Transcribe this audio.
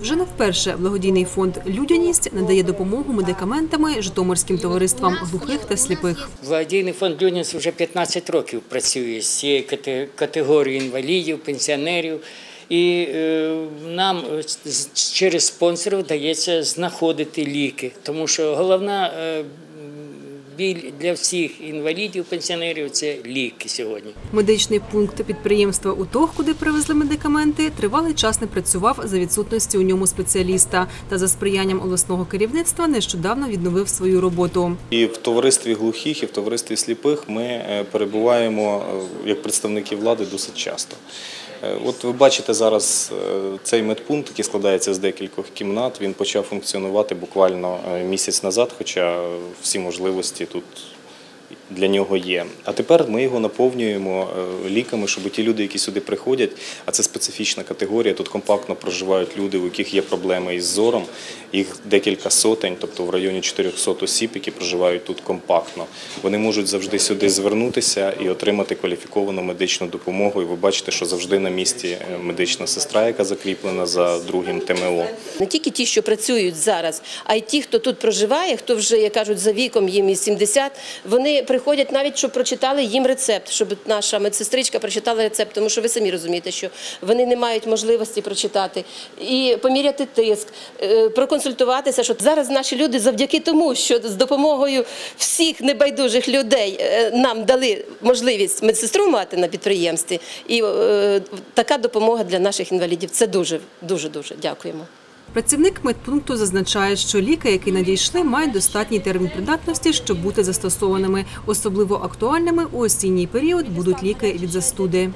Вже не вперше благодійний фонд Людяність надає допомогу медикаментами житомирським товариствам глухих та сліпих. Благодійний фонд «Людність» вже 15 років працює з цією кате- категорією інвалідів, пенсіонерів. І е, нам е, з- через спонсорів вдається знаходити ліки, тому що головна е, біль для всіх інвалідів, пенсіонерів це ліки сьогодні. Медичний пункт підприємства УТОГ, куди привезли медикаменти, тривалий час не працював за відсутності у ньому спеціаліста. Та за сприянням обласного керівництва нещодавно відновив свою роботу. І в товаристві глухих, і в товаристві сліпих ми е, перебуваємо е, як представники влади досить часто. Е, От ви бачите зараз е, цей медпункт, який складається з декількох кімнат. Він почав функціонувати буквально е, місяць назад, хоча всі можливості тут для нього є. А тепер ми його наповнюємо е, ліками, щоб ті люди, які сюди приходять, а це специфічна категорія. Тут компактно проживають люди, у яких є проблеми із зором. Їх декілька сотень, тобто в районі 400 осіб, які проживають тут компактно. Вони можуть завжди сюди звернутися і отримати кваліфіковану медичну допомогу. І ви бачите, що завжди на місці е, медична сестра, яка закріплена за другим ТМО. Не тільки ті, що працюють зараз, а й ті, хто тут проживає, хто вже, як кажуть, за віком їм і 70, вони приходять навіть, щоб прочитали їм рецепт, щоб наша медсестричка прочитала рецепт, тому що ви самі розумієте, що вони не мають можливості прочитати і поміряти тиск, е, проконсультуватися, що зараз наші люди завдяки тому, що з допомогою всіх небайдужих людей е, нам дали можливість медсестру мати на підприємстві, і е, така допомога для наших інвалідів. Це дуже, дуже, дуже дякуємо. Працівник медпункту зазначає, що ліки, які надійшли, мають достатній термін придатності, щоб бути застосованими. Особливо актуальними у осінній період будуть ліки від застуди.